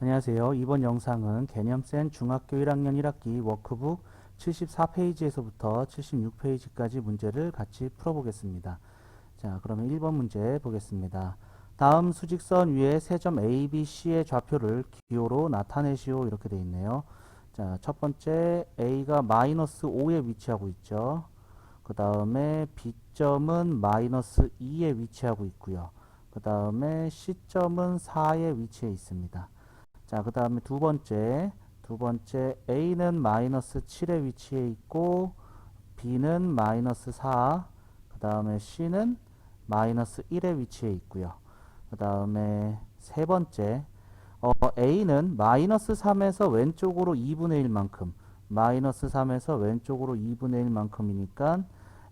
안녕하세요. 이번 영상은 개념 센 중학교 1학년 1학기 워크북 74페이지에서부터 76페이지까지 문제를 같이 풀어보겠습니다. 자, 그러면 1번 문제 보겠습니다. 다음 수직선 위에 세 점 A, B, C의 좌표를 기호로 나타내시오 이렇게 돼 있네요. 자, 첫 번째 A가 마이너스 5에 위치하고 있죠. 그 다음에 B점은 마이너스 2에 위치하고 있고요. 그 다음에 C점은 4에 위치해 있습니다. 자, 그 다음에 두 번째, 두 번째 A는 마이너스 7에 위치해 있고 B는 마이너스 4, 그 다음에 C는 마이너스 1에 위치해 있고요. 그 다음에 세 번째, 어, A는 마이너스 3에서 왼쪽으로 2분의 1만큼, 마이너스 3에서 왼쪽으로 2분의 1만큼이니까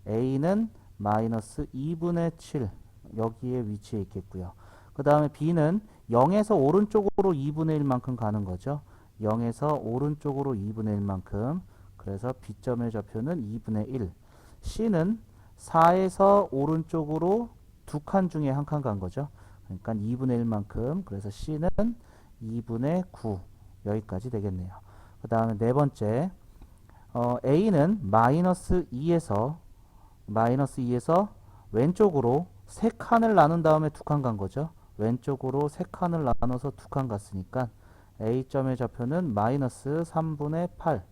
A는 마이너스 2분의 7 여기에 위치해 있겠고요. 그 다음에 B는 0에서 오른쪽으로 2분의 1만큼 가는 거죠. 0에서 오른쪽으로 2분의 1만큼. 그래서 B점의 좌표는 2분의 1. C는 4에서 오른쪽으로 두 칸 중에 한 칸 간 거죠. 그러니까 2분의 1만큼. 그래서 C는 2분의 9. 여기까지 되겠네요. 그 다음에 네 번째. 어, A는 마이너스 2에서 마이너스 2에서 왼쪽으로 세 칸을 나눈 다음에 두 칸 간 거죠. 왼쪽으로 세 칸을 나눠서 두 칸 갔으니까 A점의 좌표는 마이너스 3분의 8.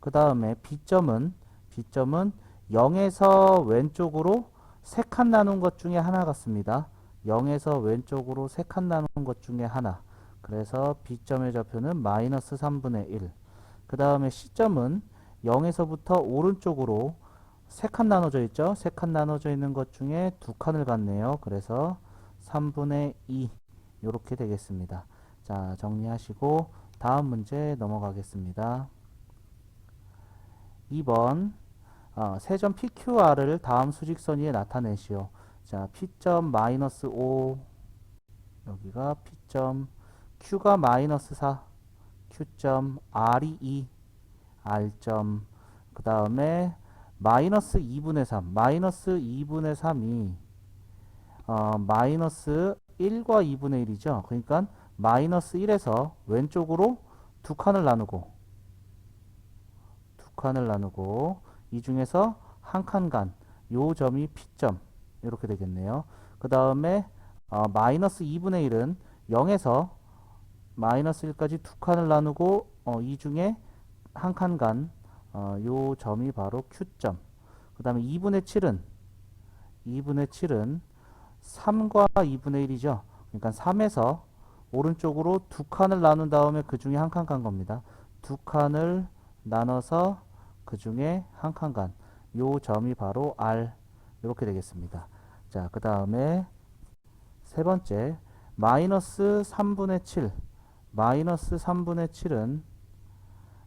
그 다음에 B점은 B점은 0에서 왼쪽으로 세 칸 나눈 것 중에 하나 같습니다. 0에서 왼쪽으로 세 칸 나눈 것 중에 하나. 그래서 B점의 좌표는 마이너스 3분의 1. 그 다음에 C점은 0에서부터 오른쪽으로 세 칸 나눠져 있죠. 세 칸 나눠져 있는 것 중에 두 칸을 갔네요. 그래서 3분의 2 이렇게 되겠습니다. 자 정리하시고 다음 문제 넘어가겠습니다. 2번 어, 세점 PQR을 다음 수직선 위에 나타내시오. 자 P점 마이너스 5 여기가 P점 Q가 마이너스 4 Q점 R이 2 R점 그 다음에 마이너스 2분의 3 마이너스 2분의 3이 어, 마이너스 1과 2분의 1이죠. 그러니까 마이너스 1에서 왼쪽으로 두 칸을 나누고 두 칸을 나누고 이 중에서 한 칸간 요 점이 P점 이렇게 되겠네요. 그 다음에 어, 마이너스 2분의 1은 0에서 마이너스 1까지 두 칸을 나누고 어, 이 중에 한 칸간 어, 요 점이 바로 Q점 그 다음에 2분의 7은 2분의 7은 3과 2분의 1이죠. 그러니까 3에서 오른쪽으로 두 칸을 나눈 다음에 그 중에 한 칸 간 겁니다. 두 칸을 나눠서 그 중에 한 칸 간. 요 점이 바로 R. 이렇게 되겠습니다. 자, 그 다음에 세 번째. 마이너스 3분의 7. 마이너스 3분의 7은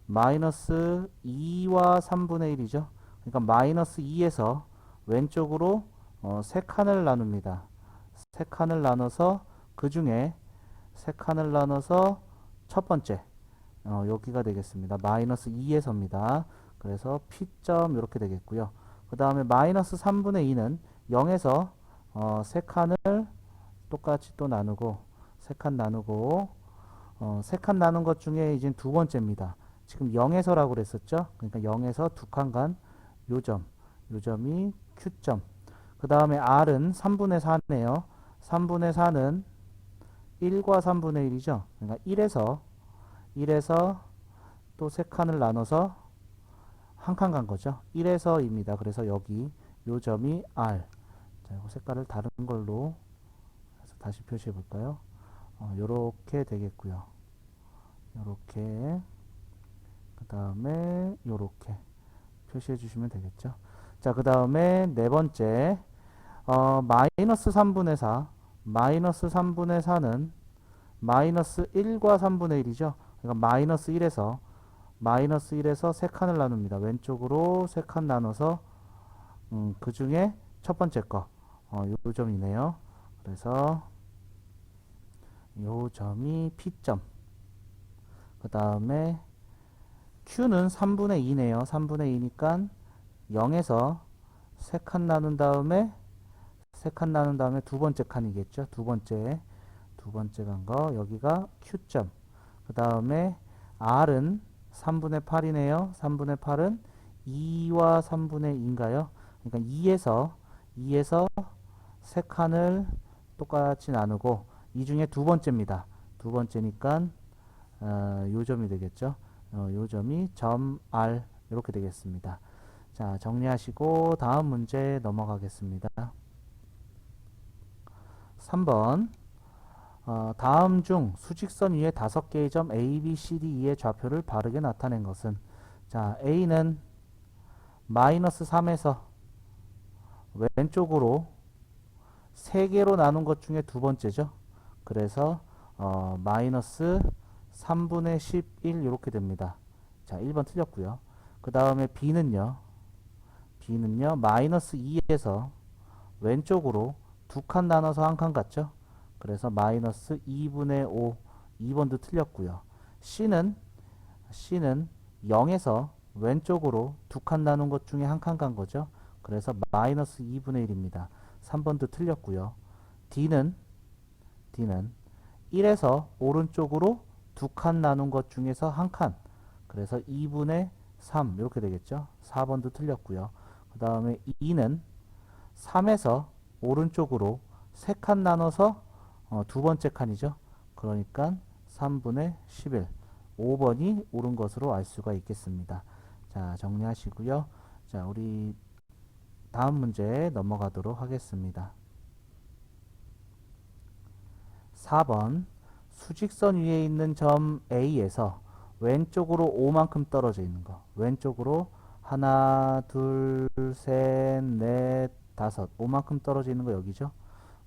마이너스 2와 3분의 1이죠. 그러니까 마이너스 2에서 왼쪽으로 어, 세 칸을 나눕니다. 세 칸을 나눠서 그 중에 세 칸을 나눠서 첫 번째 어, 여기가 되겠습니다. 마이너스 2에서입니다. 그래서 P점 이렇게 되겠고요. 그 다음에 마이너스 3분의 2는 0에서 어, 세 칸을 똑같이 또 나누고 세 칸 나누고 어, 세 칸 나눈 것 중에 이제 두 번째입니다. 지금 0에서라고 그랬었죠. 그러니까 0에서 두 칸 간 요점 요점이 Q점 그 다음에 R은 3분의 4네요. 3분의 4는 1과 3분의 1이죠. 그러니까 1에서 1에서 또 세 칸을 나눠서 한 칸 간 거죠. 1에서입니다. 그래서 여기 요 점이 R. 자, 이거 색깔을 다른 걸로 해서 다시 표시해 볼까요? 어, 요렇게 되겠고요. 요렇게 그 다음에 요렇게 표시해 주시면 되겠죠. 자, 그 다음에 네 번째 어, 마이너스 3분의 4 마이너스 3분의 4는 마이너스 1과 3분의 1이죠. 그러니까 마이너스 1에서 마이너스 1에서 세 칸을 나눕니다. 왼쪽으로 세칸 나눠서 음, 그 중에 첫 번째 거 어, 요 점이네요. 그래서 요 점이 P점 그 다음에 Q는 3분의 2네요. 3분의 2니까 0에서 세칸 나눈 다음에 세칸 나눈 다음에 두 번째 칸이겠죠. 두 번째 두 번째 간 거 여기가 Q점. 그 다음에 R은 3분의 8이네요. 3분의 8은 2와 3분의 2인가요? 그러니까 2에서 2에서 세 칸을 똑같이 나누고 이 중에 두 번째입니다. 두 번째니까 어, 요 점이 되겠죠. 어, 요 점이 점 R 이렇게 되겠습니다. 자, 정리하시고 다음 문제 넘어가겠습니다. 3번 어, 다음 중 수직선 위에 다섯 개의 점 A, B, C, D, E의 좌표를 바르게 나타낸 것은 자, A는 마이너스 3에서 왼쪽으로 세 개로 나눈 것 중에 두 번째죠. 그래서 어, 마이너스 3분의 11 이렇게 됩니다. 자, 1번 틀렸고요. 그 다음에 B는요. B는요. 마이너스 2에서 왼쪽으로 두 칸 나눠서 한 칸 같죠? 그래서 마이너스 2분의 5 2번도 틀렸고요. C는 C는 0에서 왼쪽으로 두 칸 나눈 것 중에 한 칸 간 거죠. 그래서 마이너스 2분의 1입니다. 3번도 틀렸고요. D는 D는 1에서 오른쪽으로 두 칸 나눈 것 중에서 한 칸. 그래서 2분의 3 이렇게 되겠죠. 4번도 틀렸고요. 그 다음에 2는 3에서 오른쪽으로 세 칸 나눠서 어, 두 번째 칸이죠. 그러니까 3분의 11. 5번이 옳은 것으로 알 수가 있겠습니다. 자, 정리하시고요. 자, 우리 다음 문제 넘어가도록 하겠습니다. 4번 수직선 위에 있는 점 A에서 왼쪽으로 5만큼 떨어져 있는 거. 왼쪽으로 하나, 둘, 셋, 넷, 다섯. 5만큼 떨어져 있는 거 여기죠.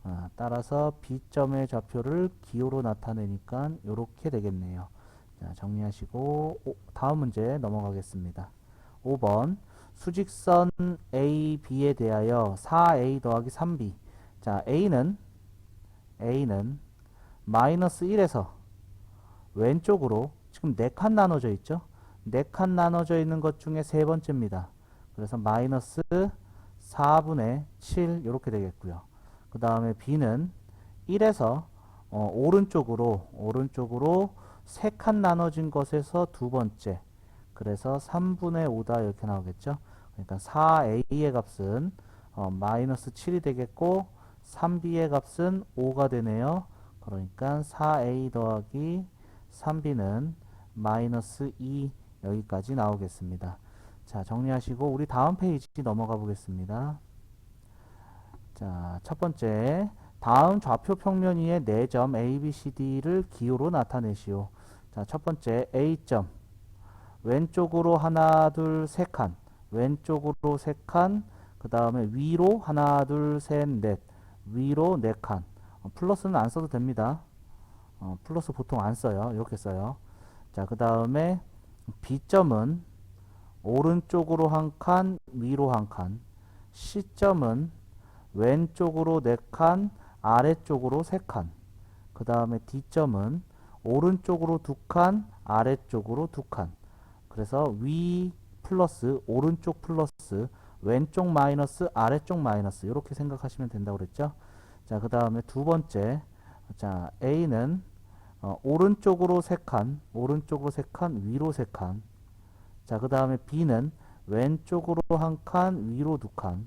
아, 따라서 B점의 좌표를 기호로 나타내니까 이렇게 되겠네요. 자, 정리하시고 오, 다음 문제 넘어가겠습니다. 5번 수직선 A, B에 대하여 4A 더하기 3B 자 A는 A는 마이너스 1에서 왼쪽으로 지금 4칸 나눠져 있죠. 4칸 나눠져 있는 것 중에 세 번째입니다. 그래서 마이너스 4분의 7 이렇게 되겠고요. 그 다음에 B는 1에서 어, 오른쪽으로 오른쪽으로 세칸 나눠진 것에서 두 번째 그래서 3분의 5다 이렇게 나오겠죠. 그러니까 4a의 값은 어, 마이너스 7이 되겠고 3b의 값은 5가 되네요. 그러니까 4a 더하기 3b는 마이너스 2 여기까지 나오겠습니다. 자 정리하시고 우리 다음 페이지 넘어가 보겠습니다. 자, 첫 번째 다음 좌표 평면 위에 4점 A, B, C, D를 기호로 나타내시오. 자, 첫 번째 A점 왼쪽으로 하나, 둘, 세 칸 왼쪽으로 세 칸, 그 다음에 위로 하나, 둘, 셋, 넷 위로 네 칸 어, 플러스는 안 써도 됩니다. 어, 플러스 보통 안 써요. 이렇게 써요. 자, 그 다음에 B점은 오른쪽으로 한 칸, 위로 한 칸. C점은 왼쪽으로 4칸, 아래쪽으로 3칸. 그 다음에 D점은 오른쪽으로 2칸, 아래쪽으로 2칸. 그래서 위 플러스, 오른쪽 플러스, 왼쪽 마이너스, 아래쪽 마이너스. 이렇게 생각하시면 된다고 그랬죠. 자, 그 다음에 두 번째. 자, A는 어, 오른쪽으로 3칸, 오른쪽으로 3칸, 위로 3칸. 자, 그 다음에 B는 왼쪽으로 한 칸, 위로 두 칸.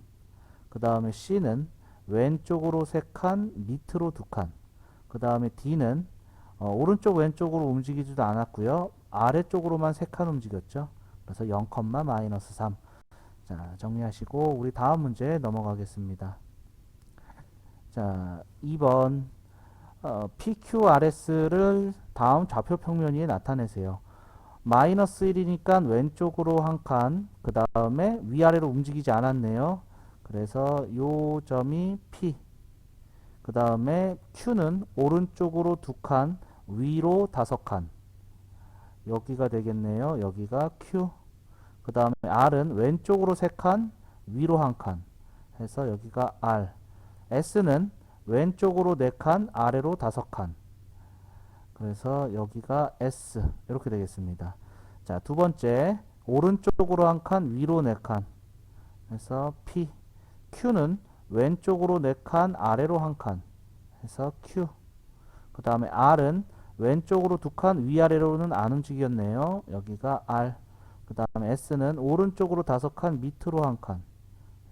그 다음에 C는 왼쪽으로 3칸, 밑으로 2칸. 그 다음에 D는 어, 오른쪽 왼쪽으로 움직이지도 않았고요. 아래쪽으로만 3칸 움직였죠. 그래서 0, 마이너스 3. 자, 정리하시고 우리 다음 문제 넘어가겠습니다. 자, 2번 어, PQRS를 다음 좌표 평면 위에 나타내세요. 마이너스 1이니까 왼쪽으로 한 칸, 그 다음에 위아래로 움직이지 않았네요. 그래서 요 점이 P. 그 다음에 Q는 오른쪽으로 두 칸, 위로 다섯 칸. 여기가 되겠네요. 여기가 Q. 그 다음에 R은 왼쪽으로 세 칸, 위로 한 칸. 해서 여기가 R. S는 왼쪽으로 네 칸, 아래로 다섯 칸. 그래서 여기가 S. 이렇게 되겠습니다. 자, 두 번째. 오른쪽으로 한 칸, 위로 네 칸. 해서 P. Q는 왼쪽으로 4칸, 아래로 1칸 해서 Q. 그 다음에 R은 왼쪽으로 2칸, 위아래로는 안 움직였네요. 여기가 R. 그 다음에 S는 오른쪽으로 5칸, 밑으로 1칸.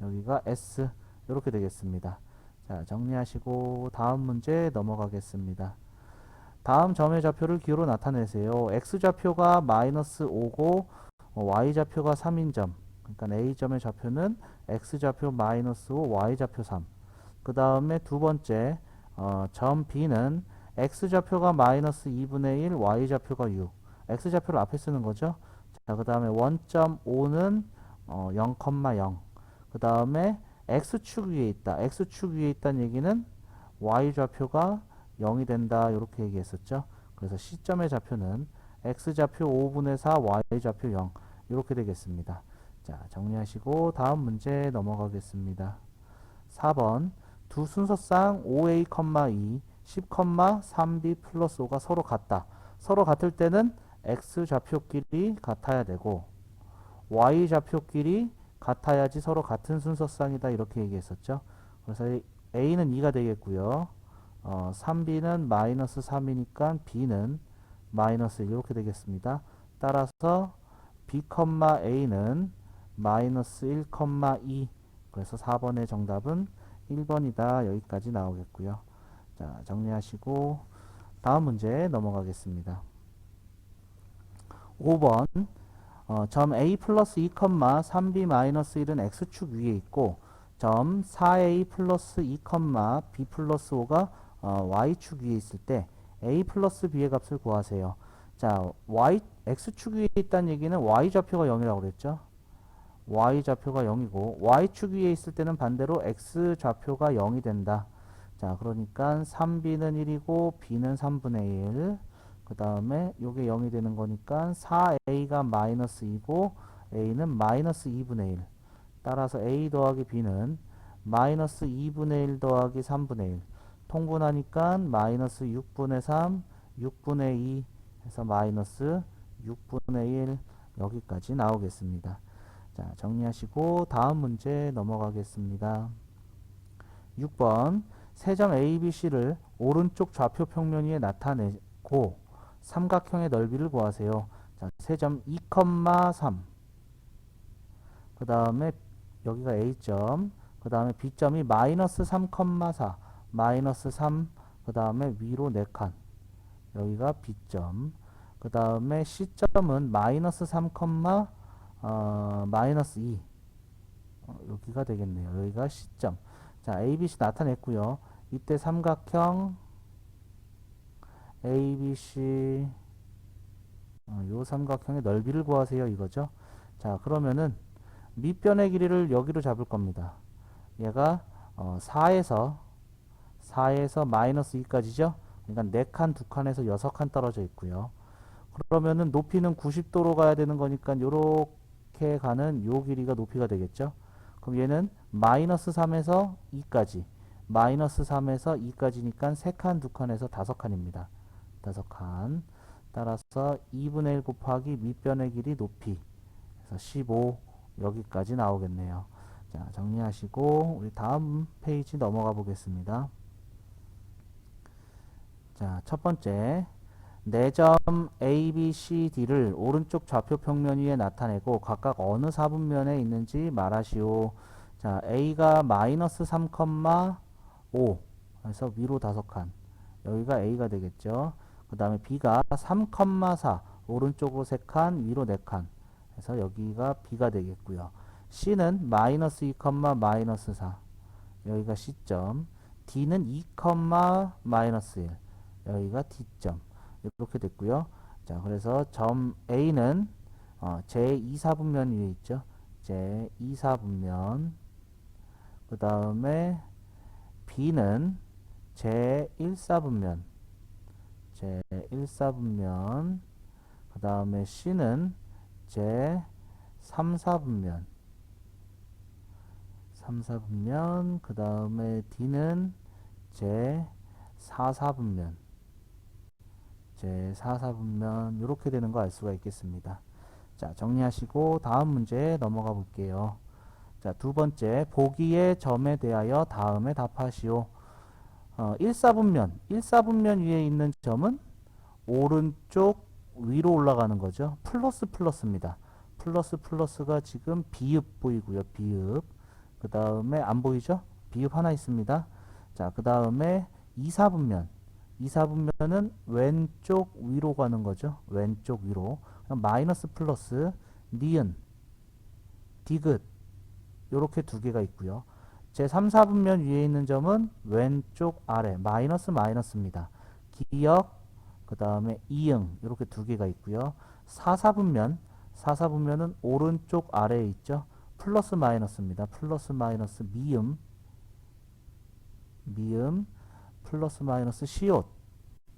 여기가 S. 이렇게 되겠습니다. 자, 정리하시고 다음 문제 넘어가겠습니다. 다음 점의 좌표를 기호로 나타내세요. X좌표가 마이너스 5고 어, Y좌표가 3인 점. 그러니까 A점의 좌표는 X좌표 마이너스 5, Y좌표 3. 그 다음에 두 번째 어, 점 B는 X좌표가 마이너스 2분의 1, Y좌표가 6. X좌표를 앞에 쓰는 거죠. 자, 그 다음에 원점 5는 어, 0,0. 그 다음에 X축 위에 있다. X축 위에 있다는 얘기는 Y좌표가 0이 된다. 이렇게 얘기했었죠. 그래서 C점의 좌표는 X좌표 5분의 4, Y좌표 0. 이렇게 되겠습니다. 자, 정리하시고 다음 문제 넘어가겠습니다. 4번 두 순서상 5a, 2, 10, 3b 플러스 5가 서로 같다. 서로 같을 때는 x 좌표끼리 같아야 되고 y 좌표끼리 같아야지 서로 같은 순서상이다 이렇게 얘기했었죠. 그래서 a는 2가 되겠고요. 어, 3b는 마이너스 3이니까 b는 마이너스 1 이렇게 되겠습니다. 따라서 b, a는 마이너스 1, 2 그래서 4번의 정답은 1번이다. 여기까지 나오겠고요. 자, 정리하시고 다음 문제 넘어가겠습니다. 5번 어, 점 a 플러스 2, 3b 마이너스 1은 x축 위에 있고 점 4a 플러스 2, b 플러스 5가 어, y축 위에 있을 때 a 플러스 b의 값을 구하세요. 자, y, x축 위에 있다는 얘기는 y좌표가 0이라고 그랬죠. y좌표가 0이고 y축 위에 있을 때는 반대로 x좌표가 0이 된다. 자, 그러니까 3b는 1이고 b는 3분의 1. 그 다음에 요게 0이 되는 거니까 4a가 마이너스 2고 a는 마이너스 2분의 1. 따라서 a 더하기 b는 마이너스 2분의 1 더하기 3분의 1. 통분하니까 마이너스 6분의 3, 6분의 2 해서 마이너스 6분의 1 여기까지 나오겠습니다. 자, 정리하시고 다음 문제 넘어가겠습니다. 6번 세점 ABC를 오른쪽 좌표 평면 위에 나타내고 삼각형의 넓이를 구하세요. 자, 세점 2,3. 그 다음에 여기가 A점. 그 다음에 B점이 마이너스 3,4. 마이너스 3. 그 다음에 위로 4칸. 여기가 B점. 그 다음에 C점은 마이너스 3, 어, 마이너스 2. 어, 여기가 되겠네요. 여기가 C점. 자, ABC 나타냈고요. 이때 삼각형 ABC 어, 요 삼각형의 넓이를 구하세요 이거죠. 자 그러면은 밑변의 길이를 여기로 잡을 겁니다. 얘가 어, 4에서 4에서 마이너스 2까지죠. 그러니까 4칸, 2칸에서 6칸 떨어져 있고요. 그러면은 높이는 90도로 가야 되는 거니까 요렇게 가는 요 길이가 높이가 되겠죠. 그럼 얘는 마이너스 3에서 2까지 마이너스 3에서 2까지니까 3칸, 2칸에서 5칸입니다. 5칸 따라서 2분의 1 곱하기 밑변의 길이 높이 그래서 15 여기까지 나오겠네요. 자 정리하시고 우리 다음 페이지 넘어가 보겠습니다. 자첫 번째 4점 A, B, C, D를 오른쪽 좌표 평면 위에 나타내고 각각 어느 4분면에 있는지 말하시오. 자, A가 마이너스 3,5 그래서 위로 5칸 여기가 A가 되겠죠. 그 다음에 B가 3,4 오른쪽으로 3칸 위로 4칸. 그래서 여기가 B가 되겠고요. C는 마이너스 2, 마이너스 4 여기가 C점. D는 2, 마이너스 1 여기가 D점. 이렇게 됐고요. 자, 그래서 점 A는 어, 제2사분면 위에 있죠. 제2사분면. 그 다음에 B는 제1사분면 제 1사분면 그 다음에 C는 제 3사분면 3사분면 그 다음에 D는 제 4사분면 제 4사분면 이렇게 되는 거 알 수가 있겠습니다. 자 정리하시고 다음 문제 넘어가 볼게요. 자, 두 번째, 보기의 점에 대하여 다음에 답하시오. 어, 1사분면, 1사분면 위에 있는 점은 오른쪽 위로 올라가는 거죠. 플러스 플러스입니다. 플러스 플러스가 지금 비읍 보이고요. 비읍. 그 다음에 안 보이죠? 비읍 하나 있습니다. 자, 그 다음에 2사분면. 2사분면은 왼쪽 위로 가는 거죠. 왼쪽 위로. 마이너스 플러스, 니은, 디귿. 요렇게 두 개가 있고요. 제 3, 4분면 위에 있는 점은 왼쪽 아래, 마이너스 마이너스입니다. 기역, 그 다음에 이응, 이렇게 두 개가 있고요. 4, 4분면, 4, 4분면은 오른쪽 아래에 있죠. 플러스 마이너스입니다. 플러스 마이너스 미음, 미음, 플러스 마이너스 시옷.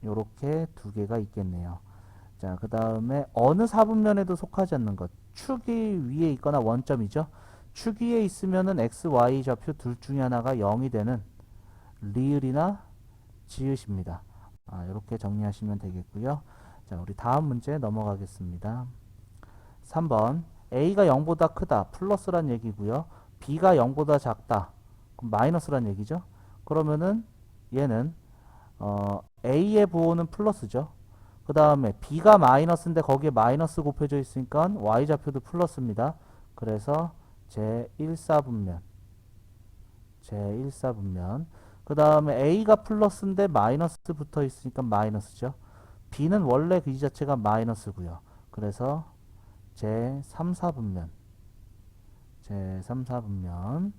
요렇게 두 개가 있겠네요. 자, 그 다음에 어느 4분면에도 속하지 않는 것. 축이 위에 있거나 원점이죠. 축 위에 있으면은 x, y 좌표 둘 중에 하나가 0이 되는 리을이나 지읒입니다. 아, 이렇게 정리하시면 되겠고요. 자, 우리 다음 문제 넘어가겠습니다. 3번 a가 0보다 크다 플러스란 얘기고요. b가 0보다 작다 그럼 마이너스란 얘기죠. 그러면은 얘는 어, a의 부호는 플러스죠. 그 다음에 b가 마이너스인데 거기에 마이너스 곱해져 있으니까 y 좌표도 플러스입니다. 그래서 제1사분면 제1사분면 그 다음에 a가 플러스인데 마이너스 붙어 있으니까 마이너스죠. b는 원래 그 자체가 마이너스고요. 그래서 제3, 4분면 제3, 4분면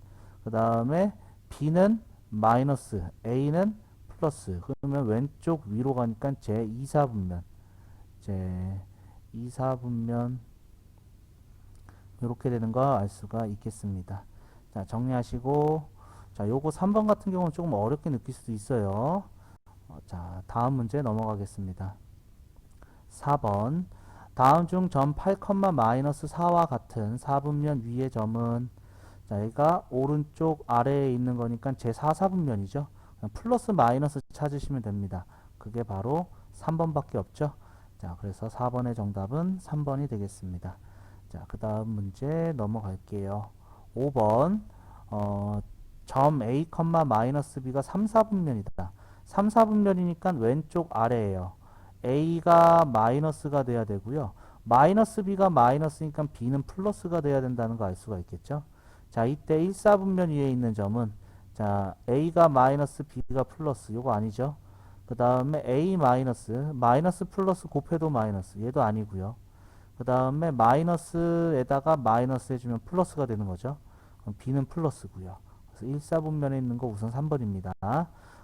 그 다음에 b는 마이너스 a는 플러스 그러면 왼쪽 위로 가니까 제2, 4분면 제2, 4분면 이렇게 되는 거 알 수가 있겠습니다. 자, 정리하시고 자, 요거 3번 같은 경우는 조금 어렵게 느낄 수도 있어요. 어, 자, 다음 문제 넘어가겠습니다. 4번 다음 중 점 8, 마이너스 4와 같은 4분면 위의 점은 자, 얘가 오른쪽 아래에 있는 거니까 제4, 4분면이죠. 플러스 마이너스 찾으시면 됩니다. 그게 바로 3번밖에 없죠. 자, 그래서 4번의 정답은 3번이 되겠습니다. 자, 그 다음 문제 넘어갈게요. 5번, 어, 점 A, 마이너스 B가 3, 4분면이다. 3, 4분면이니까 왼쪽 아래에요. A가 마이너스가 돼야 되고요. 마이너스 B가 마이너스니까 B는 플러스가 돼야 된다는 거 알 수가 있겠죠. 자, 이때 1, 4분면 위에 있는 점은 자, A가 마이너스 B가 플러스 요거 아니죠. 그 다음에 A 마이너스 마이너스 플러스 곱해도 마이너스 얘도 아니고요. 그 다음에 마이너스에다가 마이너스 해주면 플러스가 되는 거죠. 그럼 B는 플러스고요. 그래서 1, 4분면에 있는 거 우선 3번입니다.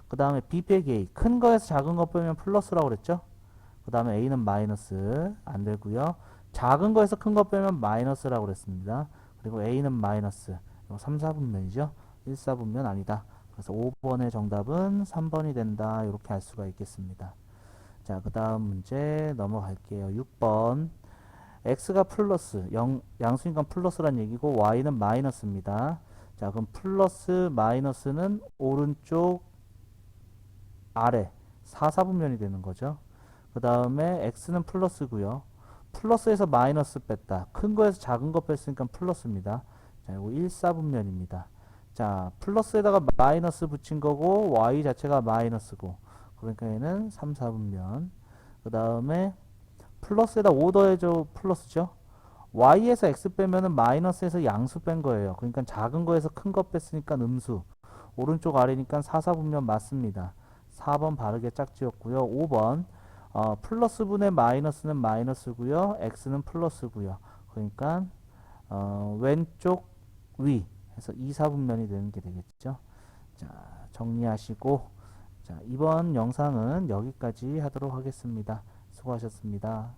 그 다음에 B 빼기 A 큰 거에서 작은 거 빼면 플러스라고 그랬죠. 그 다음에 A는 마이너스 안 되고요. 작은 거에서 큰 거 빼면 마이너스라고 그랬습니다. 그리고 A는 마이너스 이거 3, 4분면이죠. 1, 4분면 아니다. 그래서 5번의 정답은 3번이 된다. 이렇게 할 수가 있겠습니다. 자, 그 다음 문제 넘어갈게요. 6번 x가 플러스, 영, 양수니까 플러스란 얘기고 y는 마이너스입니다. 자, 그럼 플러스 마이너스는 오른쪽 아래 4, 4분면이 되는 거죠. 그 다음에 x는 플러스고요. 플러스에서 마이너스 뺐다. 큰 거에서 작은 거 뺐으니까 플러스입니다. 자, 이거 1, 4분면입니다. 자, 플러스에다가 마이너스 붙인 거고 y 자체가 마이너스고 그러니까 얘는 3, 4분면. 그 다음에 플러스에다 5 더해줘 플러스죠. y에서 x 빼면은 마이너스에서 양수 뺀 거예요. 그러니까 작은 거에서 큰 거 뺐으니까 음수. 오른쪽 아래니까 4, 4분면 맞습니다. 4번 바르게 짝지었고요. 5번 어, 플러스 분의 마이너스는 마이너스고요. x는 플러스고요. 그러니까 어, 왼쪽 위 해서 2, 4분면이 되는 게 되겠죠. 자, 정리하시고 자, 이번 영상은 여기까지 하도록 하겠습니다. 수고하셨습니다.